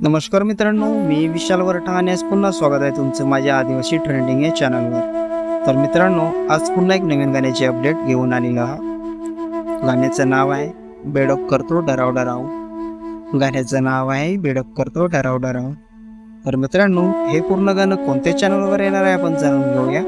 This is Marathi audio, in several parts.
नमस्कार मित्रांनो मी विशाल वरठाण्यास आणि आज पुन्हा स्वागत आहे तुमचं माझ्या आदिवासी ट्रेंडिंग या चॅनलवर तर मित्रांनो आज पुन्हा एक नवीन गाण्याची अपडेट घेऊन आलेलो आहात. गाण्याचं नाव आहे बेडक करतो डराव डराव. गाण्याचं नाव आहे बेडक करतो डराव डराव. तर मित्रांनो हे पूर्ण गाणं कोणत्या चॅनलवर येणार आहे आपण जाणून घेऊया.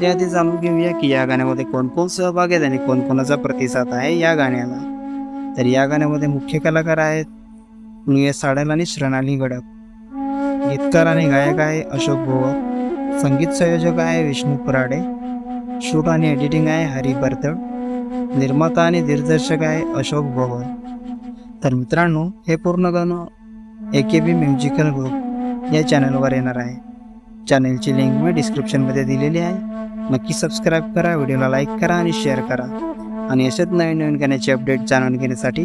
त्याआधी जाणून घेऊया की या गाण्यामध्ये कोण कोण सहभागी आहेत आणि कोणकोणाचा प्रतिसाद आहे या गाण्याला. तर या गाण्यामध्ये मुख्य कलाकार आहेत नियस साडल आणि श्रणाली गडप गीतकार आणि गायक आहे अशोक भोवक संगीत संयोजक आहे विष्णू पुराडे. शूट आणि एडिटिंग आहे हरी बर्तड. निर्माता आणि दिग्दर्शक आहे अशोक भोवर तर मित्रांनो हे पूर्ण गाणं ए के बी म्युझिकल ग्रुप या चॅनलवर येणार आहे. चॅनलची लिंक मी डिस्क्रिप्शनमध्ये दिलेली आहे. नक्की सबस्क्राईब करा व्हिडिओला लाईक करा आणि शेअर करा. आणि असेच नवीन नवीन गाण्याचे अपडेट जाणून घेण्यासाठी